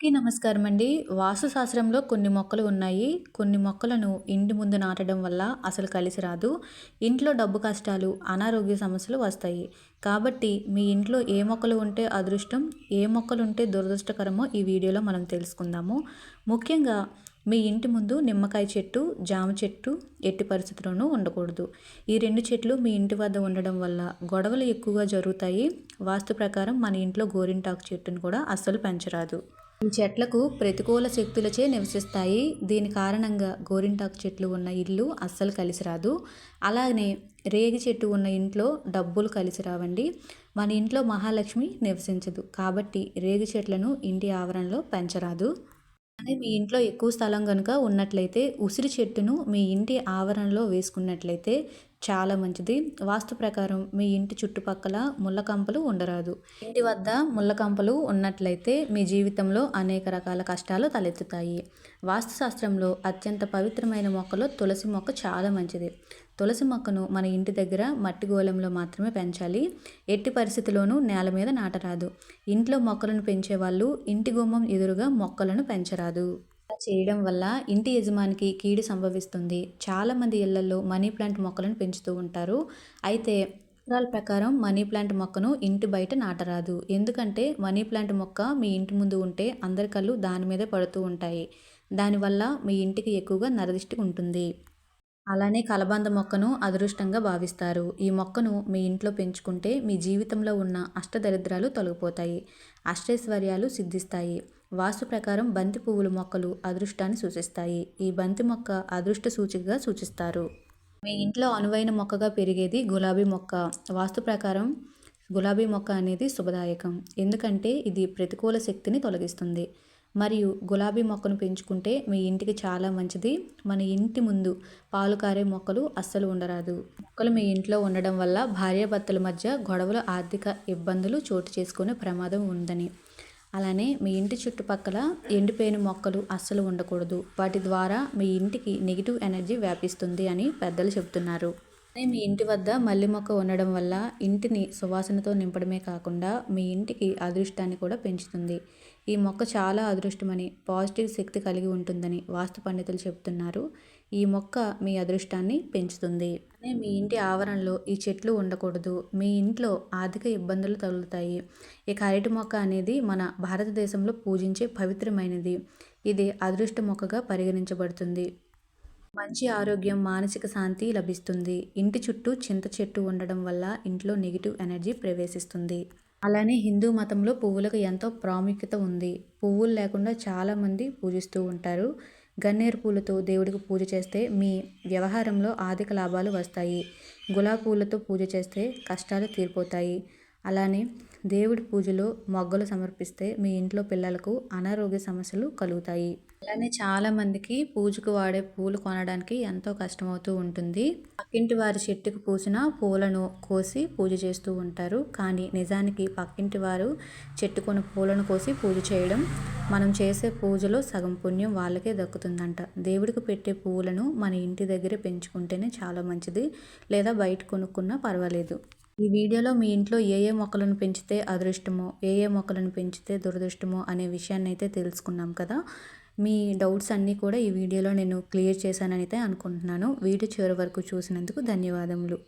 అందరికీ నమస్కారం అండి. వాస్తుశాస్త్రంలో కొన్ని మొక్కలు ఉన్నాయి. కొన్ని మొక్కలను ఇంటి ముందు నాటడం వల్ల అసలు కలిసి రాదు. ఇంట్లో డబ్బు కష్టాలు అనారోగ్య సమస్యలు వస్తాయి. కాబట్టి మీ ఇంట్లో ఏ మొక్కలు ఉంటే అదృష్టం ఏ మొక్కలు ఉంటే దురదృష్టకరమో ఈ వీడియోలో మనం తెలుసుకుందాము. ముఖ్యంగా మీ ఇంటి ముందు నిమ్మకాయ చెట్టు జామ చెట్టు ఎట్టి పరిస్థితుల్లోనూ ఉండకూడదు. ఈ రెండు చెట్లు మీ ఇంటి వద్ద ఉండడం వల్ల గొడవలు ఎక్కువగా జరుగుతాయి. వాస్తు ప్రకారం మన ఇంట్లో గోరింటాకు చెట్టును కూడా అస్సలు పెంచరాదు. చెట్లకు ప్రతికూల శక్తులచే నివసిస్తాయి. దీని కారణంగా గోరింటాకు చెట్లు ఉన్న ఇల్లు అస్సలు కలిసి రాదు. అలానే రేగి చెట్టు ఉన్న ఇంట్లో డబ్బులు కలిసి రావండి. మన ఇంట్లో మహాలక్ష్మి నివసించదు. కాబట్టి రేగి చెట్లను ఇంటి ఆవరణలో పెంచరాదు. అదే మీ ఇంట్లో ఎక్కువ స్థలం కనుక ఉన్నట్లయితే ఉసిరి చెట్టును మీ ఇంటి ఆవరణలో వేసుకున్నట్లయితే చాలా మంచిది. వాస్తు ప్రకారం మీ ఇంటి చుట్టుపక్కల ముళ్ళకంపలు ఉండరాదు. ఇంటి వద్ద ముళ్ళకంపలు ఉన్నట్లయితే మీ జీవితంలో అనేక రకాల కష్టాలు తలెత్తుతాయి. వాస్తుశాస్త్రంలో అత్యంత పవిత్రమైన మొక్కలో తులసి మొక్క చాలా మంచిది. తులసి మొక్కను మన ఇంటి దగ్గర మట్టి గోళంలో మాత్రమే పెంచాలి. ఎట్టి పరిస్థితిలోనూ నేల మీద నాటరాదు. ఇంట్లో మొక్కలను పెంచే వాళ్ళు ఇంటి గుమ్మం ఎదురుగా మొక్కలను పెంచరాదు. చేయడం వల్ల ఇంటి యజమానికి కీడు సంభవిస్తుంది. చాలామంది ఇళ్ళలో మనీ ప్లాంట్ మొక్కలను పెంచుతూ ఉంటారు. అయితే సూత్రాల ప్రకారం మనీ ప్లాంట్ మొక్కను ఇంటి బయట నాటరాదు. ఎందుకంటే మనీ ప్లాంట్ మొక్క మీ ఇంటి ముందు ఉంటే అందరి కళ్ళు దాని మీదే పడుతూ ఉంటాయి. దానివల్ల మీ ఇంటికి ఎక్కువగా నరదిష్టి ఉంటుంది. అలానే కలబంద మొక్కను అదృష్టంగా భావిస్తారు. ఈ మొక్కను మీ ఇంట్లో పెంచుకుంటే మీ జీవితంలో ఉన్న అష్టదరిద్రాలు తొలగిపోతాయి. అష్టైశ్వర్యాలు సిద్ధిస్తాయి. వాస్తు ప్రకారం బంతి పువ్వుల మొక్కలు అదృష్టాన్ని సూచిస్తాయి. ఈ బంతి మొక్క అదృష్ట సూచికగా సూచిస్తారు. మీ ఇంట్లో అనువైన మొక్కగా పెరిగేది గులాబీ మొక్క. వాస్తు ప్రకారం గులాబీ మొక్క అనేది శుభదాయకం. ఎందుకంటే ఇది ప్రతికూల శక్తిని తొలగిస్తుంది. మరియు గులాబీ మొక్కను పెంచుకుంటే మీ ఇంటికి చాలా మంచిది. మన ఇంటి ముందు పాలు కారే మొక్కలు అస్సలు ఉండరాదు. మొక్కలు మీ ఇంట్లో ఉండడం వల్ల భార్యాభర్తల మధ్య గొడవలు ఆర్థిక ఇబ్బందులు చోటు చేసుకునే ప్రమాదం ఉందని. అలానే మీ ఇంటి చుట్టుపక్కల ఎండిపోయిన మొక్కలు అస్సలు ఉండకూడదు. వాటి ద్వారా మీ ఇంటికి నెగిటివ్ ఎనర్జీ వ్యాపిస్తుంది అని పెద్దలు చెబుతున్నారు. మీ ఇంటి వద్ద మల్లె మొక్క ఉండడం వల్ల ఇంటిని సువాసనతో నింపడమే కాకుండా మీ ఇంటికి అదృష్టాన్ని కూడా పెంచుతుంది. ఈ మొక్క చాలా అదృష్టమని పాజిటివ్ శక్తి కలిగి ఉంటుందని వాస్తు పండితులు చెబుతున్నారు. ఈ మొక్క మీ అదృష్టాన్ని పెంచుతుంది. మీ ఇంటి ఆవరణలో ఈ చెట్లు ఉండకూడదు. మీ ఇంట్లో ఆర్థిక ఇబ్బందులు తగులుతాయి. ఇక అరటి మొక్క అనేది మన భారతదేశంలో పూజించే పవిత్రమైనది. ఇది అదృష్ట మొక్కగా పరిగణించబడుతుంది. మంచి ఆరోగ్యం మానసిక శాంతి లభిస్తుంది. ఇంటి చుట్టూ చింత చెట్టు ఉండడం వల్ల ఇంట్లో నెగిటివ్ ఎనర్జీ ప్రవేశిస్తుంది. అలానే హిందూ మతంలో పువ్వులకు ఎంతో ప్రాముఖ్యత ఉంది. పువ్వులు లేకుండా చాలామంది పూజిస్తూ ఉంటారు. గన్నేరు పూలతో దేవుడికి పూజ చేస్తే మీ వ్యవహారంలో ఆర్థిక లాభాలు వస్తాయి. గులాబీ పూలతో పూజ చేస్తే కష్టాలు తీరిపోతాయి. అలానే దేవుడి పూజలో మొగ్గలు సమర్పిస్తే మీ ఇంట్లో పిల్లలకు అనారోగ్య సమస్యలు కలుగుతాయి. అలానే చాలామందికి పూజకు వాడే పూలు కొనడానికి ఎంతో కష్టమవుతూ ఉంటుంది. పక్కింటి వారి చెట్టుకు పూసిన పూలను కోసి పూజ చేస్తూ ఉంటారు. కానీ నిజానికి పక్కింటి వారు చెట్టుకొని పూలను కోసి పూజ చేయడం మనం చేసే పూజలో సగం పుణ్యం వాళ్ళకే దక్కుతుందంట. దేవుడికి పెట్టే పూలను మన ఇంటి దగ్గరే పెంచుకుంటేనే చాలా మంచిది. లేదా బయట కొనుక్కున్నా పర్వాలేదు. ఈ వీడియోలో మీ ఇంట్లో ఏ ఏ మొక్కలను పెంచితే అదృష్టమో ఏ ఏ మొక్కలను పెంచితే దురదృష్టమో అనే విషయాన్ని అయితే తెలుసుకున్నాం కదా. మీ డౌట్స్ అన్నీ కూడా ఈ వీడియోలో నేను క్లియర్ చేశానని అయితే అనుకుంటున్నాను. వీడియో చివరి వరకు చూసినందుకు ధన్యవాదములు.